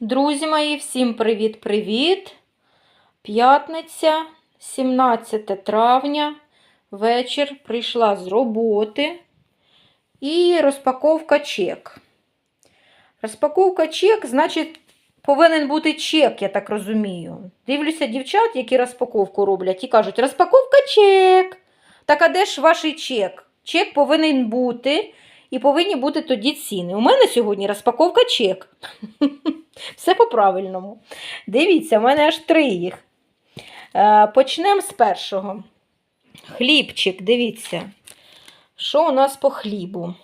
Друзі мої, всім привіт-привіт! П'ятниця, 17 травня, вечір прийшла з роботи і розпаковка чек. Розпаковка чек, значить, повинен бути чек, я так розумію. Дивлюся дівчат, які розпаковку роблять, і кажуть, розпаковка чек. Так а де ж ваш чек? Чек повинен бути. І повинні бути тоді ціни. У мене сьогодні розпаковка чек. Все по-правильному. Дивіться, в мене аж три їх. Е, Почнемо з першого. Хлібчик, дивіться. Що у нас по хлібу?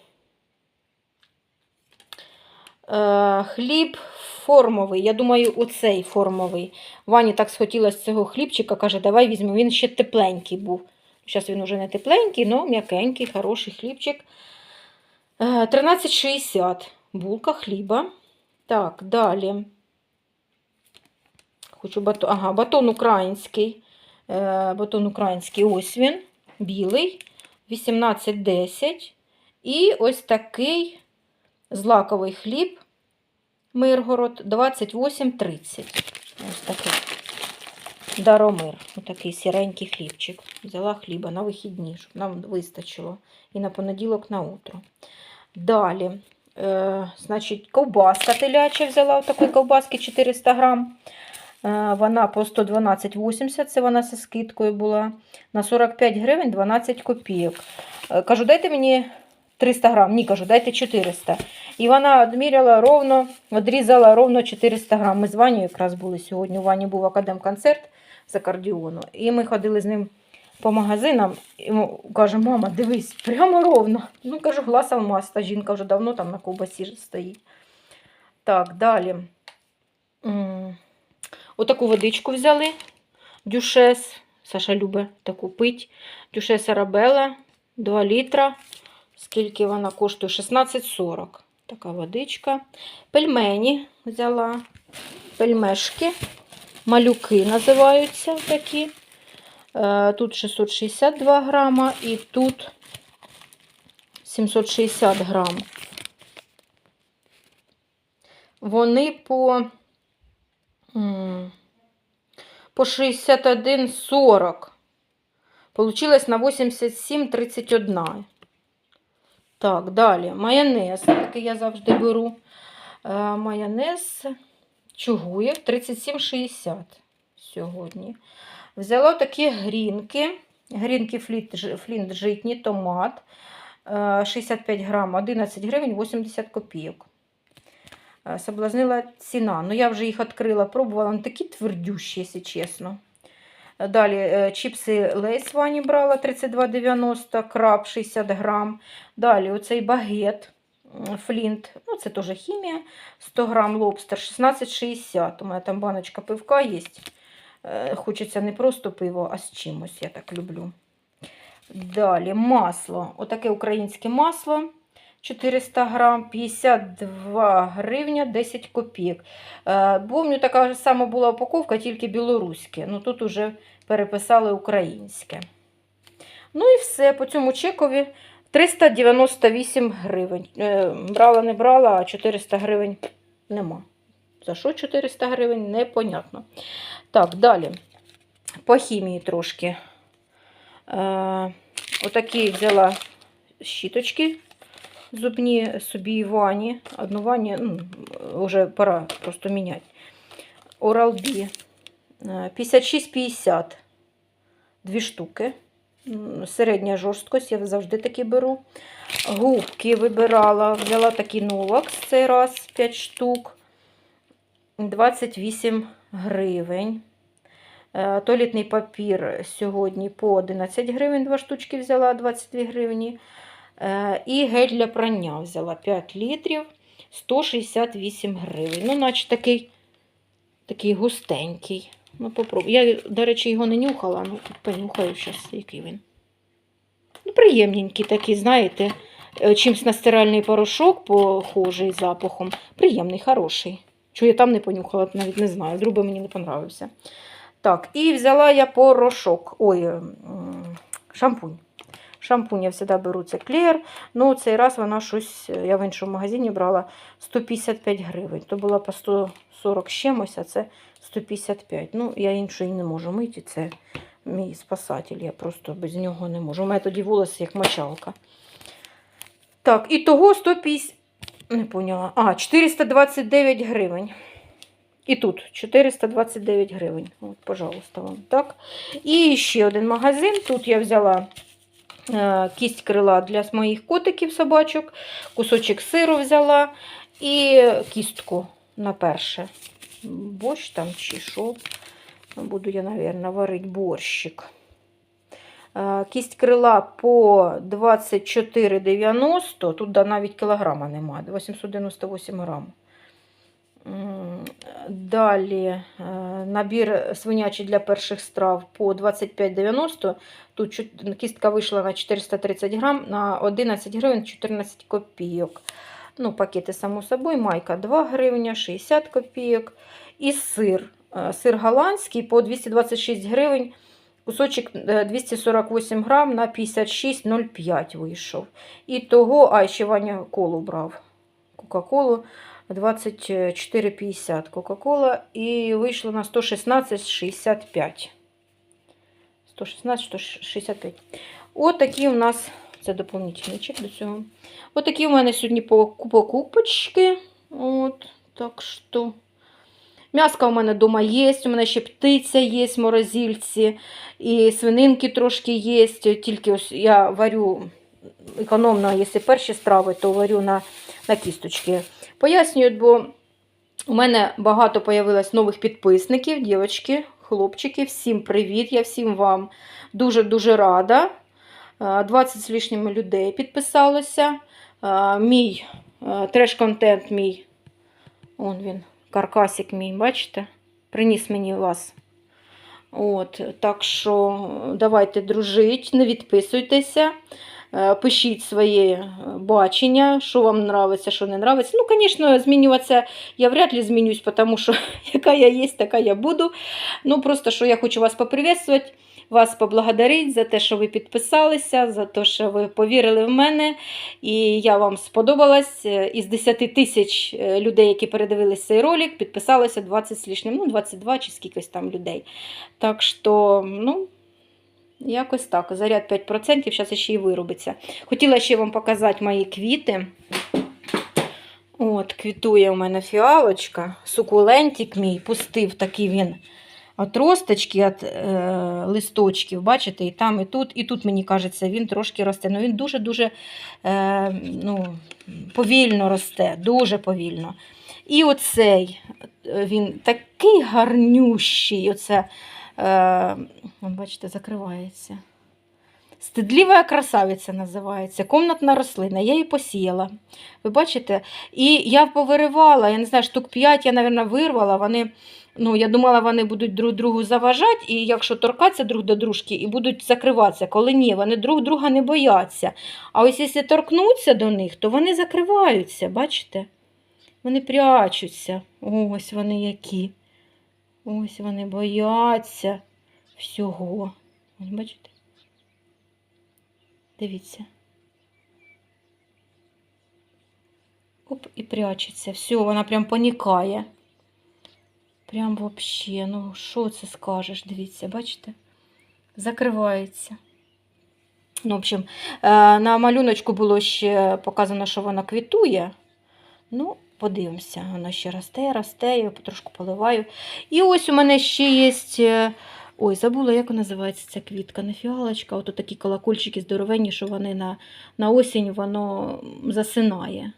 Е, Хліб формовий. Я думаю, оцей формовий. Вані так схотілося цього хлібчика, каже, давай візьмемо. Він ще тепленький був. Зараз він уже не тепленький, але м'якенький, хороший хлібчик. Е, 13,60 булка хліба. Так, далі. Хочу батон. Ага, батон український. Е, Батон український, ось він, білий, 18,10. І ось такий злаковий хліб Миргород 28,30. Ось такий даромир. Отакий сіренький хлібчик. Взяла хліба на вихідні, щоб нам вистачило. І на понеділок на утро. Далі, е, значить, ковбаска теляча взяла такої ковбаски 400 грам. Е, вона по 112,80, це вона зі скидкою була. На 45 гривень 12 копійок. Е, кажу, дайте мені 300 грам. Ні, кажу, дайте 400. І вона відміряла ровно, відрізала ровно 400 грам. Ми з Ванею якраз були сьогодні. У Вані був академ-концерт з акордіону. І ми ходили з ним по магазинам йому каже, мама, дивись, прямо ровно. Ну, кажу, глаз алмаз, та жінка вже давно там на ковбасі стоїть. Так, далі. Отаку водичку взяли. Дюшес. Саша любить таку пить. Дюшес Арабела 2 літра. Скільки вона коштує? 16,40. Така водичка. Пельмені взяла. Пельмешки. Малюки називаються такі. Е, Тут 662 грама і тут 760 грам. Вони по, по 61,40. Получилось на 87,31. Так, далі. Майонез, такий я завжди беру. Е, Майонез Чугуєв 37,60 сьогодні. Взяла такі грінки. Грінки флінт, житні, томат. е, 65 грам, 11 гривень 80 копійок. Е, Соблазнила ціна. Ну, я вже їх відкрила, пробувала. Вони такі твердющі, якщо чесно. Е, Далі е, чіпси Лейс Вані брала 32,90, краб 60 грам. Далі оцей багет флінт, ну це теж хімія, 100 грам лобстер 16,60. У мене там баночка пивка є. Е, Хочеться не просто пиво, а з чимось, я так люблю. Далі масло. Отаке українське масло 400 грам, 52 гривня 10 копійок. Е, Помню, така ж сама була упаковка, тільки білоруське. Ну тут уже переписали українське. Ну і все. По цьому чекові 398 гривень. Е, Брала, не брала, а 400 гривень нема. За що 400 гривень? Непонятно. Так, далі. По хімії трошки. Е, отакі взяла щіточки зубні собі вані. Одну вані, ну, вже пора просто міняти. Oral-B. Е, 56,50. Дві штуки. Середня жорсткость, я завжди такі беру. Губки вибирала. Взяла такі Novaks цей раз 5 штук. 28 гривень. Е, Туалетний папір сьогодні по 11 гривень, два штучки взяла 22 гривні. Е, І гель для прання взяла 5 літрів 168 гривень. Ну, наче такий, такий густенький. Ну. Я, до речі, його не нюхала, ну понюхаю зараз, який він. Ну, приємненький такий, знаєте, е, чимсь на стиральний порошок похожий запахом. Приємний, хороший. Чого я там не понюхала, навіть не знаю. Друг мені не понравився. Так, і взяла я порошок. Ой, шампунь. Шампунь я завжди беру це Клеєр. Ну, цей раз вона щось, е, я в іншому магазині брала 155 гривень. То була по 140 з чимось, а це 155. Ну, я іншої не можу мити. Це мій спасатель. Я просто без нього не можу. У мене тоді волоси як мочалка. Так, і того 150. Не поняла. А, 429 гривень. І тут 429 гривень. От, пожалуйста, вам. Так. І ще один магазин. Тут я взяла е, кість крила для моїх котиків собачок, кусочок сиру взяла і кістку на перше. Борщ там чи що. Буду я, мабуть, варити борщик. Е, Кість крила по 24,90. Тут навіть кілограма немає. 898 грам. Далі е, набір свинячий для перших страв по 25,90. Тут кістка вийшла на 430 грам, на 11 гривень 14 копійок. Ну, пакети, само собою, майка 2 гривня, 60 копійок. І сир. Е, Сир голландський по 226 гривень. Кусочок е, 248 грам на 56,05 вийшов. І того, а ще Ваня колу брав. Кока-колу 24,50 Кока-кола. І вийшло на 116,65. 116-165. От такі у нас, це доповнительний чек до цього. От такі у мене сьогодні покупочки. От, так що. М'яска у мене вдома є, у мене ще птиця є в морозильці, і свининки трошки є. Тільки ось я варю економно, якщо перші страви, то варю на, на кісточки. Пояснюю, бо у мене багато появилось нових підписників, дівчатки, хлопчики. Всім привіт! Я всім вам дуже-дуже рада. Е, 20 з лишніми людей підписалося. Мій треш-контент мій. Он він, каркасик мій, бачите? Приніс мені вас. От, так що давайте дружить, не відписуйтеся. Е, Пишіть своє е, бачення, що вам нравиться, що не нравиться. Ну, звісно, змінюватися я вряд ли змінюсь, тому що яка я є, така я буду. Ну, просто що я хочу вас поприветствувати, вас поблагодарити за те, що ви підписалися, за те, що ви повірили в мене. І я вам сподобалась. Із 10 тисяч е, людей, які передивились цей ролик, підписалося 20 з лишнім, ну, 22 чи скількись там людей. Так що, ну. Якось так, заряд 5%, зараз ще й виробиться. Хотіла ще вам показати мої квіти. От, квітує у мене фіалочка, сукулентик мій, пустив такий він отросточки від е, листочків, бачите, і там, і тут. І тут, мені кажеться, він трошки росте. Ну, він дуже-дуже е, ну, повільно росте, дуже повільно. І оцей, е, він такий гарнющий. Оце, е, бачите, закривається. Стидлива красавиця називається, комнатна рослина. Я її посіяла. Ви бачите? І я повиривала, я не знаю, штук 5 я, мабуть, вирвала. Вони, ну, я думала, вони будуть друг другу заважати, і якщо торкатися друг до дружки, і будуть закриватися. Коли ні, вони друг друга не бояться. А ось якщо торкнуться до них, то вони закриваються, бачите? Вони прячуться. Ось вони які. Ось вони бояться всього. Бачите? Дивіться. Оп, і прячеться. Все, вона прям панікає. Прям вообще, ну що це скажеш? Дивіться, бачите? Закривається. Ну, в общем, е, на малюночку було ще показано, що вона квітує. Ну, подивимося, вона ще росте, росте, я потрошку поливаю. І ось у мене ще є. Ой, забула, як називається ця квітка. Не фіалочка, ото такі колокольчики здоровенні, що вони на, на осінь воно засинає.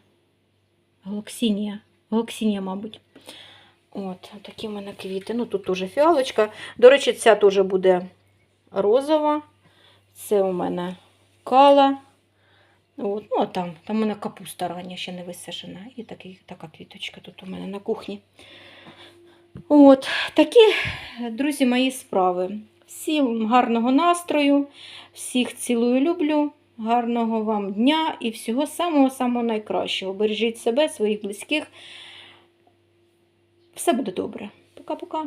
Глоксінія. Глоксінія, мабуть. От, такі в мене квіти. Ну, тут теж фіалочка. До речі, ця теж буде розова. Це у мене кала. От, ну, а там, там у мене капуста рання ще не висажена. І такий, така квіточка тут у мене на кухні. От, такі, друзі, мої справи. Всім гарного настрою, всіх цілую, люблю, гарного вам дня і всього самого-самого найкращого. Бережіть себе, своїх близьких. Все буде добре. Пока-пока.